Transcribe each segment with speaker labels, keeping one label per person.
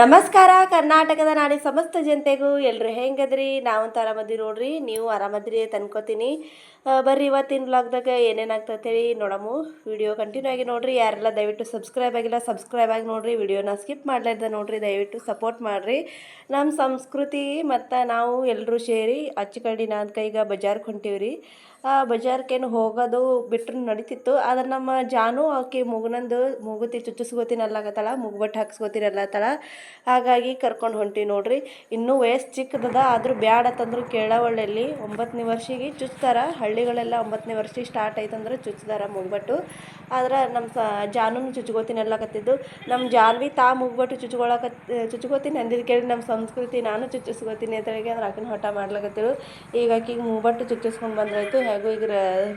Speaker 1: ನಮಸ್ಕಾರ, ಕರ್ನಾಟಕದ ನಾಡಿ ಸಮಸ್ತ ಜನತೆಗೂ ಎಲ್ಲರೂ ಹೆಂಗದ್ರಿ? ನಾವಂತೂ ಆರಾಮದ್ರಿ ನೋಡ್ರಿ, ನೀವು ಆರಾಮದ್ರಿ ತಂದ್ಕೋತೀನಿ ಬರ್ರಿ ಇವತ್ತಿನ ಲಾಗ್ದಾಗ ಏನೇನು ಆಗ್ತೈತೆ ನೋಡಮು. ವಿಡಿಯೋ ಕಂಟಿನ್ಯೂ ಆಗಿ ನೋಡ್ರಿ, ಯಾರೆಲ್ಲ ದಯವಿಟ್ಟು ಸಬ್ಸ್ಕ್ರೈಬ್ ಆಗಿಲ್ಲ ಸಬ್ಸ್ಕ್ರೈಬ್ ಆಗಿ ನೋಡ್ರಿ. ವಿಡಿಯೋನ ಸ್ಕಿಪ್ ಮಾಡ್ಲಾರ್ದ ನೋಡ್ರಿ, ದಯವಿಟ್ಟು ಸಪೋರ್ಟ್ ಮಾಡಿರಿ. ನಮ್ಮ ಸಂಸ್ಕೃತಿ ಮತ್ತು ನಾವು ಎಲ್ಲರೂ ಸೇರಿ ಅಚ್ಚಕಡಿ ನಾದ್ಕೈಗ ಬಜಾರ್ಗೆ ಹೊಂಟೀವ್ರಿ ಆ, ಬಜಾರ್ಕೇನು ಹೋಗೋದು ಬಿಟ್ರು ನಡೀತಿತ್ತು. ಆದ್ರೆ ನಮ್ಮ ಜಾನು ಆಕೆ ಮುಗುನಂದು ಮೂಗುತಿ ಚುಚ್ಚಿಸ್ಕೋತೀನಿ ಅಲ್ಲಾಗತ್ತಾಳ ಮುಗ್ಬಟ್ಟು ಹಾಕ್ಸ್ಕೋತೀನಿ ಹಾಗಾಗಿ ಕರ್ಕೊಂಡು ಹೊಂಟಿ ನೋಡ್ರಿ. ಇನ್ನೂ ವಯಸ್ಸು ಚಿಕ್ಕದದ, ಆದರೂ ಬ್ಯಾಡ ಕೇಳವಳ್ಳಿಯಲ್ಲಿ. ಒಂಬತ್ತನೇ ವರ್ಷಿಗೆ ಚುಚ್ತಾರ. ಹಳ್ಳಿಗಳೆಲ್ಲ ಒಂಬತ್ತನೇ ವರ್ಷ ಸ್ಟಾರ್ಟ್ ಆಯ್ತಂದ್ರೆ ಚುಚ್ತಾರ ಮುಗ್ಬಟ್ಟು. ಆದ್ರೆ ನಮ್ಮ ಸ, ಜಾನುನು ಚುಚ್ಕೋತೀನಿ ನಮ್ಮ ಜಾನ್ವಿ ತಾ ಮುಗ್ಬಟ್ಟು ಚುಚ್ಕೊಳಕ, ಚುಚ್ಕೋತೀನಿ ಅಂದಿದ್ದು ಕೇಳಿ ನಮ್ಮ ಸಂಸ್ಕೃತಿ, ನಾನು ಚುಚ್ಚಿಸ್ಕೋತೀನಿ ಅಂತ ಹೇಳಿ ಅಂದ್ರೆ ಆಕಿನ ಹಠ ಮಾಡ್ಲಕತ್ತಿರು. ಈಗ ಆಕಿಗೆ ಮೂಗ್ಬಟ್ಟು ಚುಚ್ಚಿಸ್ಕೊಂಡು ಬಂದ್ರಾಯ್ತು. ಹೇಗೂ ಈಗ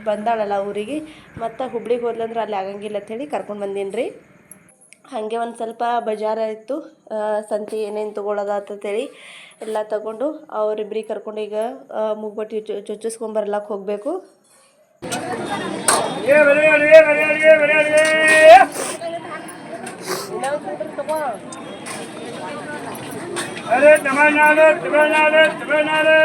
Speaker 1: ಬಂದಾಳಲ್ಲ ಊರಿಗೆ. ಮತ್ತು ಹುಬ್ಳಿಗೆ ಹೋದ್ಲಂದ್ರೆ ಅಲ್ಲಿ ಆಗಂಗಿಲ್ಲ ಅಂತ ಹೇಳಿ ಕರ್ಕೊಂಡು ಬಂದೀನಿ ರೀ ಹಾಗೆ ಒಂದು ಸ್ವಲ್ಪ ಬಜಾರ ಇತ್ತು ಸಂತಿ ಏನೇನು ತೊಗೊಳೋದ ಅಂತೇಳಿ ಎಲ್ಲ ತಗೊಂಡು ಅವರಿಬ್ಬರಿಗೆ ಕರ್ಕೊಂಡು ಈಗ ಮುಗ್ಬಟ್ಟಿ ಚುಚ್ಚಿಸ್ಕೊಂಬರ್ಲಕ್ಕೆ ಹೋಗಬೇಕು.
Speaker 2: ಅರೆ ತಮಿಳ್ನಾಡು ತಮಿಳ್ನಾಡು ತಮಿಳ್ನಾಡು.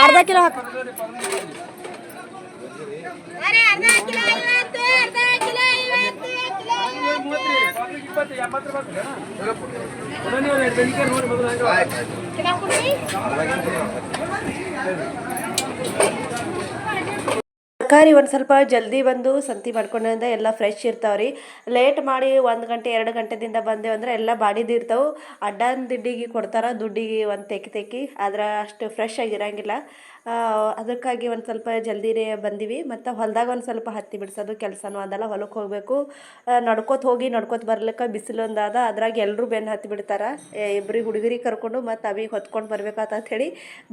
Speaker 1: ಅರ್ಧ ಕಿಲೋ ಹಾಕು
Speaker 2: ಇಪ್ಪತ್ತು ಎಂಬತ್ತು ರೂಪಾಯಿ ನೋಡಿ ಮೊದಲು
Speaker 1: ತರಕಾರಿ ಒಂದು ಸ್ವಲ್ಪ ಜಲ್ದಿ ಬಂದು ಸಂತಿ ಮಾಡ್ಕೊಂಡಿಂದ ಎಲ್ಲ ಫ್ರೆಶ್ ಇರ್ತಾವ್ರಿ. ಲೇಟ್ ಮಾಡಿ ಒಂದು ಗಂಟೆ, ಎರಡು ಗಂಟೆದಿಂದ ಬಂದೇವು ಅಂದ್ರೆ ಎಲ್ಲ ಬಾಡಿದು ಇರ್ತಾವೆ. ಅಡ್ಡನ ದುಡ್ಡಿಗೆ ಕೊಡ್ತಾರೆ, ದುಡ್ಡಿಗೆ ಒಂದು ತೆಕ್ಕಿ ತೆಕ್ಕಿ ಆದ್ರೆ ಅಷ್ಟು ಫ್ರೆಶ್ ಆಗಿರಂಗಿಲ್ಲ. ಅದಕ್ಕಾಗಿ ಒಂದು ಸ್ವಲ್ಪ ಜಲ್ದಿನೇ ಬಂದೀವಿ. ಮತ್ತು ಹೊಲ್ದಾಗ ಒಂದು ಸ್ವಲ್ಪ ಹತ್ತಿ ಬಿಡಿಸೋದು ಕೆಲಸನೂ ಅದಲ್ಲ ಹೊಲಕ್ಕೆ ಹೋಗಬೇಕು. ನಡ್ಕೋತ ಹೋಗಿ ನಡ್ಕೋತ ಬರ್ಲಿಕ್ಕೆ ಬಿಸಿಲು ಒಂದಾದ ಅದ್ರಾಗ ಎಲ್ಲರೂ ಬೆನ್ನು ಹತ್ತಿ ಬಿಡ್ತಾರೆ. ಇಬ್ಬರಿಗೆ ಹುಡುಗರಿಗೆ ಕರ್ಕೊಂಡು ಮತ್ತು ಅವಿಗೆ ಹೊತ್ಕೊಂಡು ಬರ್ಬೇಕಾತ ಹೇಳಿ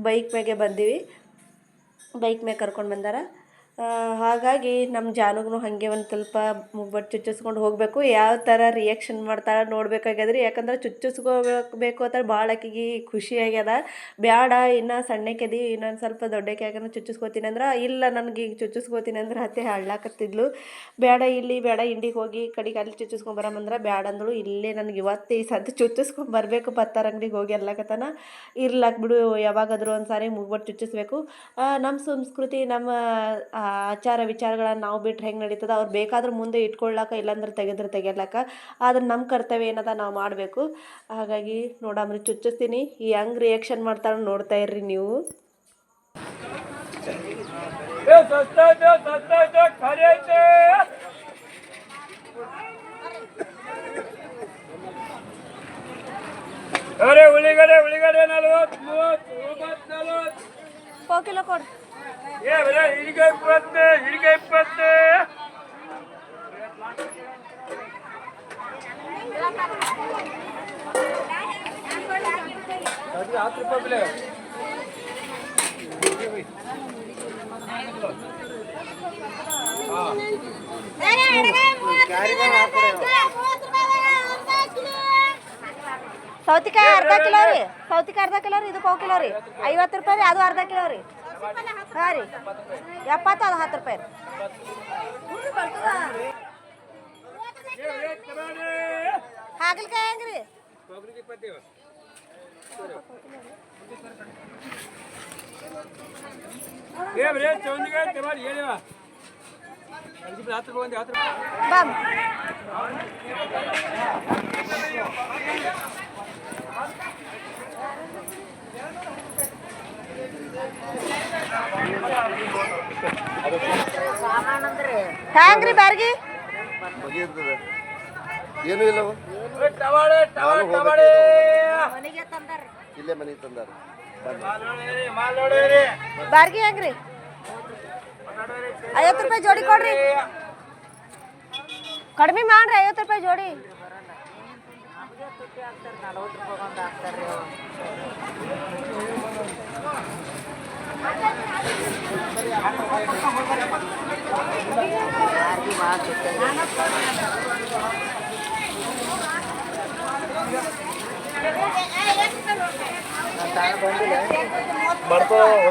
Speaker 1: ಬೈಕ್ ಮೇಲೆ ಬಂದೀವಿ. ಬೈಕ್ ಮೇಲೆ ಕರ್ಕೊಂಡು ಬಂದಾರ. ಹಾಗಾಗಿ ನಮ್ಮ ಜಾನುಗೂ ಹಾಗೆ ಒಂದು ಸ್ವಲ್ಪ ಮುಗ್ಬಟ್ಟು ಚುಚ್ಚಿಸ್ಕೊಂಡು ಹೋಗಬೇಕು. ಯಾವ ಥರ ರಿಯಾಕ್ಷನ್ ಮಾಡ್ತಾಳೆ ನೋಡ್ಬೇಕಾಗ್ಯದ್ರಿ. ಯಾಕಂದ್ರೆ ಚುಚ್ಚಿಸ್ಕೋಬೇಕು ಅಂತ ಭಾಳ ಆಕಿಗೆ ಖುಷಿ ಆಗ್ಯದ. ಬ್ಯಾಡ, ಇನ್ನು ಸಣ್ಣಕ್ಕೆದಿ ಇನ್ನೊಂದು ಸ್ವಲ್ಪ ದೊಡ್ಡಕ್ಕೆ ಯಾಕಂದ್ರೆ ಚುಚ್ಚಿಸ್ಕೋತೀನಿ ಅಂದ್ರೆ, ಇಲ್ಲ ನನಗೆ ಈಗ ಚುಚ್ಚಿಸ್ಕೋತೀನಿ ಅಂದ್ರೆ ಅತ್ತೆ ಹಳ್ಳಾಕತ್ತಿದ್ಲು. ಬೇಡ ಇಲ್ಲಿ ಬೇಡ ಇಂಡಿಗೆ ಹೋಗಿ ಕಡೆಗೆ ಅಲ್ಲಿ ಚುಚ್ಚಿಸ್ಕೊಂಬರಮಂದ್ರೆ ಬ್ಯಾಡ ಅಂದಳು. ಇಲ್ಲೇ ನನಗೆ ಇವತ್ತು ಈ ಸದ್ದು ಚುಚ್ಚಿಸ್ಕೊಂಡು ಬರಬೇಕು ಬತ್ತಾರ ಅಂಗಡಿಗೆ ಹೋಗಿ ಎಲ್ಲಕತನ ಇರ್ಲಾಕ್ ಬಿಡು, ಯಾವಾಗಾದರೂ ಒಂದು ಸಾರಿ ಮುಗ್ಬಟ್ಟು ಚುಚ್ಚಿಸ್ಬೇಕು ನಮ್ಮ ಸಂಸ್ಕೃತಿ, ನಮ್ಮ ಆಚಾರ ವಿಚಾರಗಳನ್ನ ನಾವು ಬಿಟ್ಟರೆ ಹೆಂಗೆ ನಡೀತದೆ? ಅವ್ರು ಬೇಕಾದ್ರೆ ಮುಂದೆ ಇಟ್ಕೊಳ್ಳಾಕ ಇಲ್ಲಾಂದ್ರೆ ತೆಗೆದ್ರೆ ತೆಗೆಯಲಾಕ ಆದ್ರೆ ನಮ್ಮ ಕರ್ತವ್ಯ ಏನದ? ನಾವು ಮಾಡಬೇಕು. ಹಾಗಾಗಿ ನೋಡಮ್ರಿ, ಚುಚ್ಚಿಸ್ತೀನಿ. ಈ ಹೆಂಗೆ ರಿಯಾಕ್ಷನ್ ಮಾಡ್ತಾಳೆ ನೋಡ್ತಾ ಇರ್ರಿ ನೀವು
Speaker 2: ಏ ಸಸ್ತ ಐತೆ ಸಸ್ತ ಐತೆ ಖಾಲಿ ಐತೆ ಅರೆ ಉಳ್ಳಿಗಡೆ ಉಳ್ಳಿಗಡೆ ನಲ್ವತ್ತು ಮೂವತ್ತು ಒಂಬತ್ತು ನಲ್ವತ್ತು
Speaker 1: ಪೋ ಕಿಲೋ ಕೊಡು
Speaker 2: ಏ ಬರೇ ಹಿಡಿಗೆ ಇಪ್ಪತ್ತು ಹಿಡಿಗೆ ಇಪ್ಪತ್ತು ಅದು ಹತ್ತು ರೂಪಾಯಿ ಬೆಲೆ
Speaker 1: ಸೌತಿಕಾಯಿ ಅರ್ಧ ಕಿಲೋ ರೀ. ಸೌತಿಕಾಯಿ ಅರ್ಧ ಕಿಲೋ ರೀ, ಇದು ಪಾವು ಕಿಲೋ ರೀ. ಐವತ್ತು ರೂಪಾಯಿ ರೀ, ಅದು ಅರ್ಧ ಕಿಲೋ ರೀ. ಹಾಂ ರೀ. ಎಪ್ಪತ್ತು ಅದು ಹತ್ತು ರೂಪಾಯಿ ರೀ. ಹಾಗಲಕಾಯಿ ಹೆಂಗೆ ರೀ
Speaker 2: ತೊಗರಿಗೆ ಇಪ್ಪತ್ತು ಏ ಬರೇ ಚೌಂದಿಗೆ ಟಮಾಟಿ ಹೇಳಿವ ಹತ್ತು ರೂಪಾಯಿ ಒಂದು ಹತ್ತು ರೂಪಾಯಿ
Speaker 1: ಬಾಮ್ ಹ್ಯಾಂಗ್ರಿ ಬ್ಯಾರ್ಗಿ
Speaker 3: ಬಗೆಯಿರ್ತದೆ ಏನೂ ಇಲ್ಲವ
Speaker 2: ಏ, ಟಮಾಟೆ ಟಮಾಟೆ ಟಮಾಟೆ
Speaker 3: ಇಲ್ಲೇ ಮನೆಗೆ ತಂದಾರ.
Speaker 2: ಮಾಲ್ ನೋಡಿರಿ ಮಾಲ್ ನೋಡಿರಿ
Speaker 1: ಬ್ಯಾರ್ಗಿ ಹೆಂಗ್ರಿ? ಐವತ್ತು ರೂಪಾಯಿ ಜೋಡಿ ಕೊಡ್ರಿ. ಕಡಿಮೆ ಮಾಡ್ರಿ ಐವತ್ತು ರೂಪಾಯಿ ಜೋಡಿ.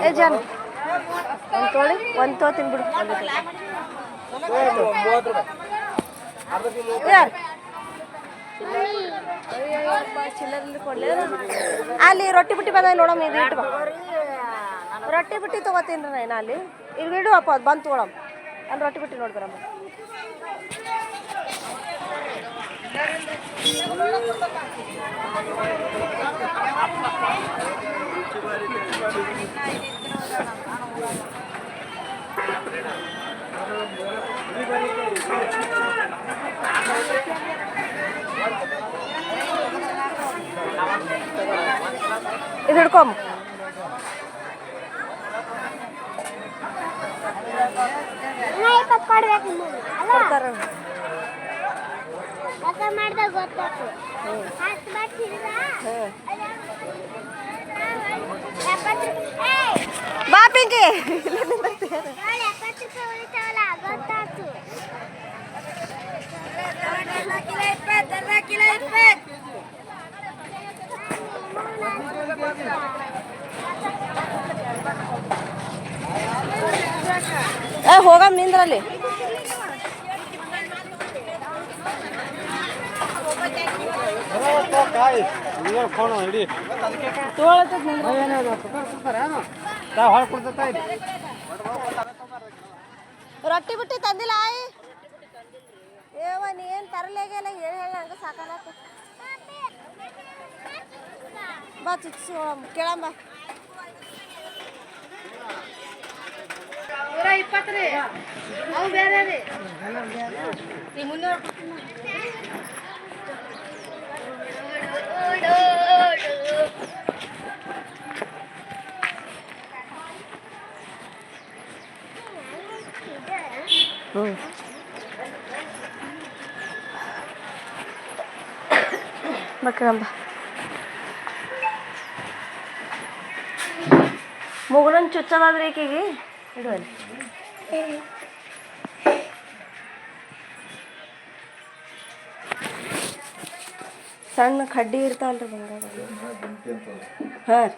Speaker 1: ಏ, ಜನ್. ಒಂದು ತೊಗೊಳ್ಳಿ ಒಂದು ತೊಗೋತೀನಿ ಬಿಡು ಒಂದು
Speaker 2: ಮೂವತ್ತು ರೂಪಾಯಿ
Speaker 1: ಯಾರು? ಅಲ್ಲಿ ರೊಟ್ಟಿ ಬುಟ್ಟಿ ಬಂದ ನೋಡಮ್ಮ, ಇದು ಇಟ್ಟು ರೊಟ್ಟಿ ಬುಟ್ಟಿ ತಗೋತೀನಿ ನಾನು ಅಲ್ಲಿ. ಇಲ್ಲಿ ಇಡು ಅಪ್ಪ ಬಂದು ತೊಗೊಳಮ್ಮ. ಅಲ್ಲಿ ರೊಟ್ಟಿ ಬಿಟ್ಟಿ ನೋಡಿ ಬರಮ್ಮ ಇದು ಹಿಡ್ಕೊಮ್ಮ ಕೊಡ್ತಾರ
Speaker 4: ಮಾಡಿದಾಗ ಗೊತ್ತಾಯ್ತು ಹತ್ತು
Speaker 1: ಬಾ ಪಿಂಕಿ.
Speaker 4: ಗೊತ್ತಾಯ್ತು
Speaker 1: ಏ ನಿಂದ್ರಲ್ಲಿ. ರೊಟ್ಟಿ ಬಿಟ್ಟಿ ತಂದಿಲ್ಲ ಆಯ್? ಏವ ನೀ ಏನು ತರಲೇಗೆಲ್ಲ ಹೇಳಿ ಹೇಳಿ ಹಂಗೆ ಸಾಕಾಗತ್ತ ಬಾ ಚುಚ್ಚಿ ಹೋಗಮ್ಮ ಕೇಳಮ್ಮ ಹ್ಞೂ ಮಕ್ಕಳಂಬ bakalım. మొగులను చుచ్చమాదిరేకి ఇడవాలి ಸಣ್ಣ ಕಡ್ಡಿ ಇರ್ತಾವಲ್ರಿ ಬಂಗಾರ ಹಾಂ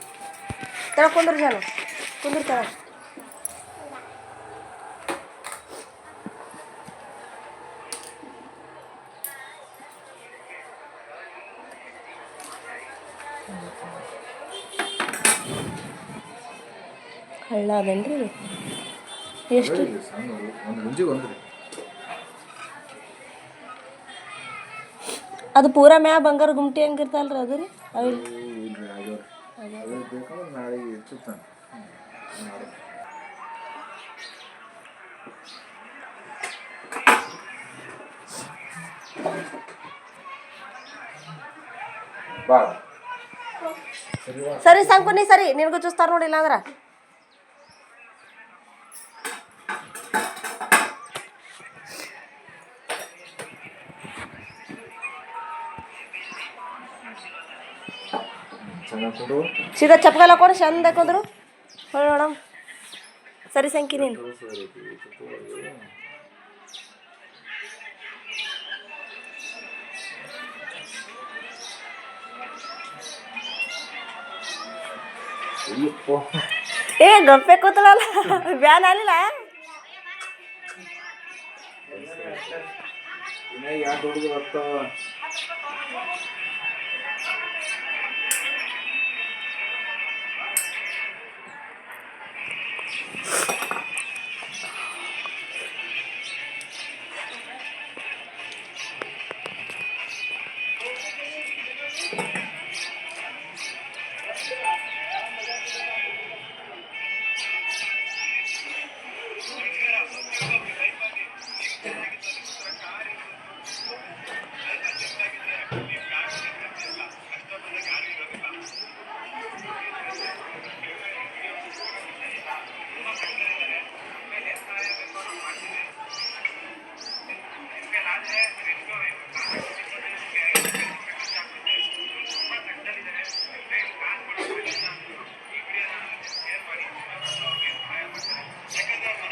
Speaker 1: ತಳ ಕುಂದ್ರ ಜನ. ಕುಂದಿರ್ತಾವ ಹಳ್ಳ ಅದೇನ್ರಿ? ಎಷ್ಟು?
Speaker 5: ಒಂದು ಮುಂಜಿಗೆ ಒಂದು ರೀ
Speaker 1: ಅದು ಪೂರಾ ಮ್ಯಾ ಬಂಗಾರ ಗುಮ್ಟಿ ಹಂಗಿರ್ತಲ್ರಿ ಅದು ರೀ? ಅವಿಲ್
Speaker 5: ಇಲ್ರಿ ಆಗ್ಯಾವ್ರಿ ಅದೇ ಬೇಕಂದ್ರೆ ನಾಳೆಗೆ ಹೆಚ್ಚುತ್ತಾನೆ ಬಾ
Speaker 1: ಸರಿ ಸಂಕುನಿ ಸರಿ ನಿನಗೂ ಚೂಸ್ತಾರ ನೋಡಿಲ್ಲ ಅಂದ್ರ ಸೀದಾ ಚಪ್ಪಗಲ್ ಹಾಕೊಂಡು ಚಂದ ಹಾಕೊಂಡ್ರು ಹೊಳ್ ನೋಡಮ್ ಸರಿ ಸಂಕಿ ನೀನು. ಏ ಗಪ್ಪೆ ಕೂತಳಲ್ಲ ಬ್ಯಾನ್ ಆಗಲಿಲ್ಲ
Speaker 5: ಇನ್ನ ಯಾಕೆ ಹುಡುಗ ಬರ್ತಾವ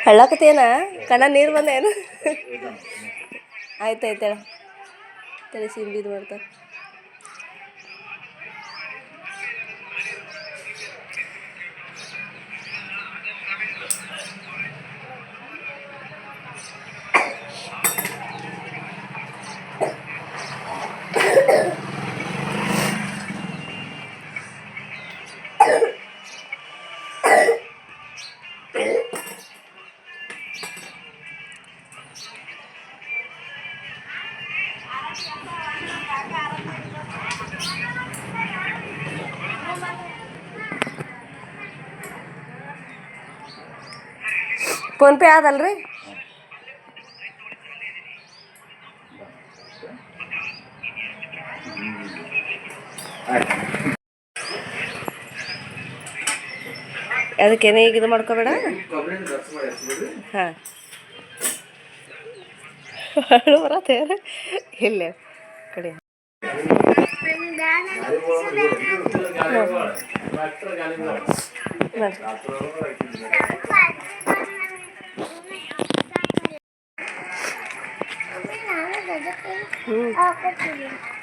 Speaker 1: ಹಳ್ಳಕತ್ತೇನ ಕಣ್ಣ ನೀರು ಬಂದೇನು? ಆಯ್ತು ಆಯ್ತು ಹೇಳ. ತಲೆ ಸಿಂಬಿದು ಮಾಡ್ತಾರೆ ಫೋನ್ಪೇ ಆದಲ್ರಿ? ಅದಕ್ಕೇನೇ ಈಗ ಇದು ಮಾಡ್ಕೋಬೇಡ? ಹಾಂ. ಬರತ್ತೆ ಇಲ್ಲೇ ಕಡೆ.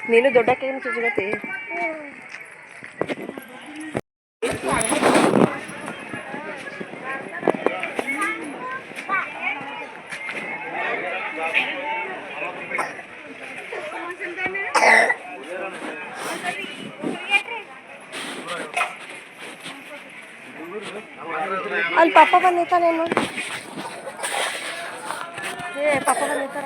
Speaker 1: ನೀನು ದೊಡ್ಡ ಕೈನ ಚುಚ್ಚುಗತಿ ಅಲ್ಲಿ ಪಪ್ಪ ಬಂದಿರ್ತಾನೇನು ಏ ಪಪ್ಪ ಬಂದಿರ್ತಾರ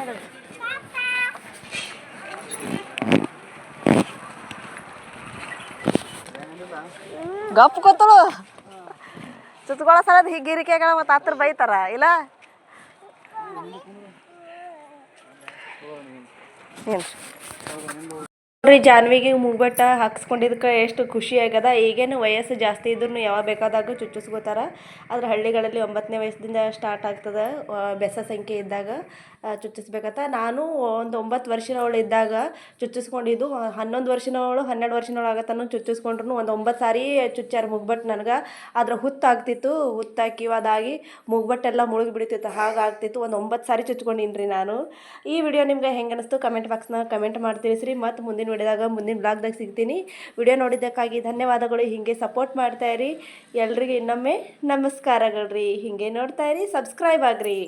Speaker 1: ಗಪ್ ಕೂತಳು ಸುತ್ತಕೊಳ್ಳೋ ಸಲದ ಹಿಗ್ಗಿರಿಕೆಗಳ ಮತ್ತು ಹತ್ರ ಬೈತಾರ ಇಲ್ಲ? ಏನು ನೋಡ್ರಿ ಜಾನ್ವಿಗೆ ಮುಗ್ಬಟ್ಟ ಹಾಕ್ಸ್ಕೊಂಡಿದ್ದಕ್ಕೆ ಎಷ್ಟು ಖುಷಿ ಆಗ್ಯದ. ಈಗೇನು ವಯಸ್ಸು ಜಾಸ್ತಿ ಇದ್ರೂ ಯಾವಾಗ ಬೇಕಾದಾಗ ಚುಚ್ಚಿಸ್ಕೋತಾರ. ಆದ್ರೆ ಹಳ್ಳಿಗಳಲ್ಲಿ ಒಂಬತ್ತನೇ ವಯಸ್ಸಿಂದ ಸ್ಟಾರ್ಟ್ ಆಗ್ತದೆ ಬೆಸ ಸಂಖ್ಯೆ ಇದ್ದಾಗ ಚುಚ್ಚಿಸ್ಬೇಕಂತ. ನಾನು ಒಂದು ಒಂಬತ್ತು ವರ್ಷದವಳು ಇದ್ದಾಗ ಚುಚ್ಚಿಸ್ಕೊಂಡಿದ್ದು ಹನ್ನೊಂದು ವರ್ಷದವಳು ಹನ್ನೆರಡು ವರ್ಷದವಳು ಆಗತ್ತನೂ ಚುಚ್ಚಿಸ್ಕೊಂಡ್ರು ಒಂದು ಒಂಬತ್ತು ಸಾರಿ ಚುಚ್ಚಾರ ಮುಗ್ಬಟ್ಟು ನನಗೆ. ಆದ್ರೆ ಹುತ್ತಾಗ್ತಿತ್ತು, ಹುತ್ತಾಕಿ ಅದಾಗಿ ಮುಗ್ಬಟ್ಟೆಲ್ಲ ಮುಳುಗಿ ಬಿಡ್ತಿತ್ತು ಹಾಗಾಗ್ತಿತ್ತು, ಒಂದು ಒಂಬತ್ತು ಸಾರಿ ಚುಚ್ಕೊಂಡಿನ್ರಿ ರೀ ನಾನು. ಈ ವಿಡಿಯೋ ನಿಮ್ಗೆ ಹೆಂಗೆ ಅನಿಸ್ತು ಕಮೆಂಟ್ ಬಾಕ್ಸ್ನಾಗ ಕಮೆಂಟ್ ತಿಳಿಸ್ರಿ. ಮತ್ತು ಮುಂದಿನ ವಿಡಿಯೋದಾಗ ಮುಂದಿನ ಬ್ಲಾಗ್ದಾಗ ಸಿಗ್ತೀನಿ. ವಿಡಿಯೋ ನೋಡಿದ್ದಕ್ಕಾಗಿ ಧನ್ಯವಾದಗಳು. ಹೀಗೆ ಸಪೋರ್ಟ್ ಮಾಡ್ತಾಯಿರಿ ಎಲ್ರಿಗೂ ಇನ್ನೊಮ್ಮೆ ನಮಸ್ಕಾರಗಳು ರೀ ಹೀಗೆ ನೋಡ್ತಾಯಿರಿ ಸಬ್ಸ್ಕ್ರೈಬ್ ಆಗ್ರಿ.